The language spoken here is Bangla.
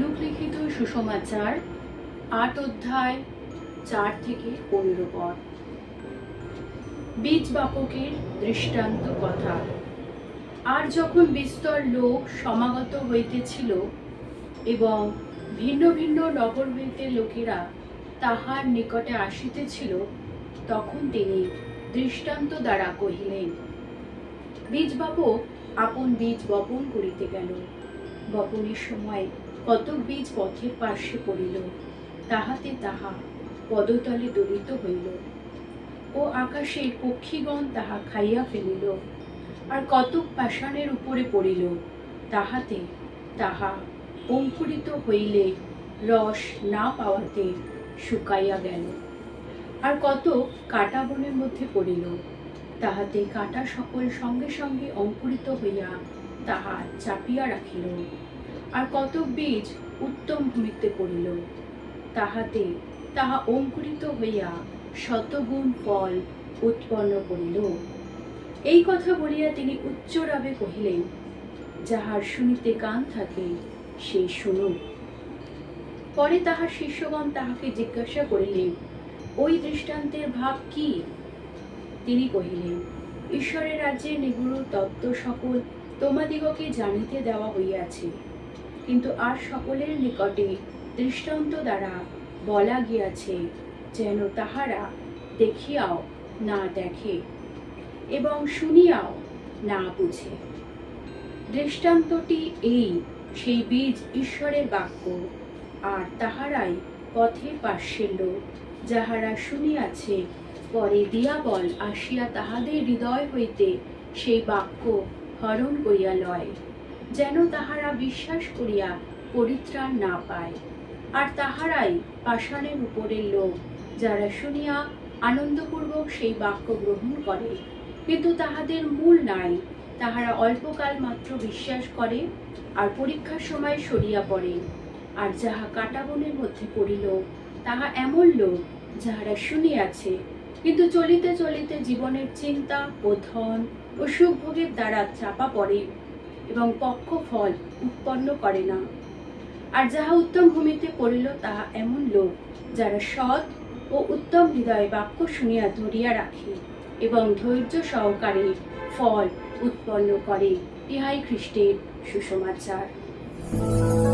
লোকলিখিত সুসমাচার আট অধ্যায়, চার থেকে পনেরো পদ। বীজ বাপকের দৃষ্টান্ত কথা। আর যখন বিস্তর লোক সমাগত হইতেছিল এবং ভিন্ন ভিন্ন নগর হইতে লোকেরা তাহার নিকটে আসিতেছিল, তখন তিনি দৃষ্টান্ত দ্বারা কহিলেন, বীজ বাপক আপন বীজ বপন করিতে গেল। বপনের সময় কতক বীজ পথের পার্শ্বে পড়িল, তাহাতে তাহা পদতলে দলিত হইল। ও আকাশে পক্ষীগণ তাহা খাইয়া ফেলিল, আর কতক পাষাণের উপরে পড়িল, তাহাতে তাহা অঙ্কুরিত হইলে রস না পাওয়াতে শুকাইয়া গেল। আর কত কাটা বনের মধ্যে পড়িল, তাহাতে কাটা সকল সঙ্গে সঙ্গে অঙ্কুরিত হইয়া তাহা চাপিয়া রাখিল। আর কত বীজ উত্তম ভূমিতে পড়িল। তাহাতে তাহা অঙ্কুরিত হইয়া শতগুণ ফল উৎপন্ন করিল। এই কথা বলিয়া তিনি উচ্চ রাবে কহিলেন, যাহার শুনিতে কান থাকে, সে শুনুক। পরে তাহার শিষ্যগণ তাহাকে জিজ্ঞাসা করিলেন, ওই দৃষ্টান্তের ভাব কি? তিনি কহিলেন, ঈশ্বরের রাজ্যে নিগুড় তত্ত্ব সকল তোমাদিগকে জানিতে দেওয়া হইয়াছে। কিন্তু আর সকলের নিকটে দৃষ্টান্ত দ্বারা বলা গিয়াছে যেন তাহারা দেখিয়াও না দেখে এবং শুনিয়াও না বুঝে। দৃষ্টান্তটি এই সেই বীজ ঈশ্বরের বাক্য, আর তাহারাই পথের পার্শ্বের লোক যাহারা শুনিয়াছে, পরে দিয়াবল আসিয়া তাহাদের হৃদয় হইতে সেই বাক্য হরণ করিয়া লয়, যেন তাহারা বিশ্বাস করিয়া পরিত্রাণ না পায়। আর তাহারাই পাষাণের উপরের লোক, যারা শুনিয়া আনন্দপূর্বক সেই বাক্য গ্রহণ করে। কিন্তু তাহাদের মূল নাই, তাহারা অল্পকাল মাত্র বিশ্বাস করে আর পরীক্ষার সময় সরিয়া পড়ে। আর যাহা কাটাবনের মধ্যে পড়িল, তাহা এমন লোক যাহারা শুনিয়াছে, কিন্তু চলিতে চলিতে জীবনের চিন্তা ও ধন ও সুখভোগের দ্বারা চাপা পড়ে এবং পক্ষ ফল উৎপন্ন করে না। আর যাহা উত্তম ভূমিতে পড়িল, তাহা এমন লোক যারা সৎ ও উত্তম হৃদয়ে বাক্য শুনিয়া ধরিয়া রাখে এবং ধৈর্য সহকারে ফল উৎপন্ন করে, ইহাই খ্রিস্টের সুসমাচার।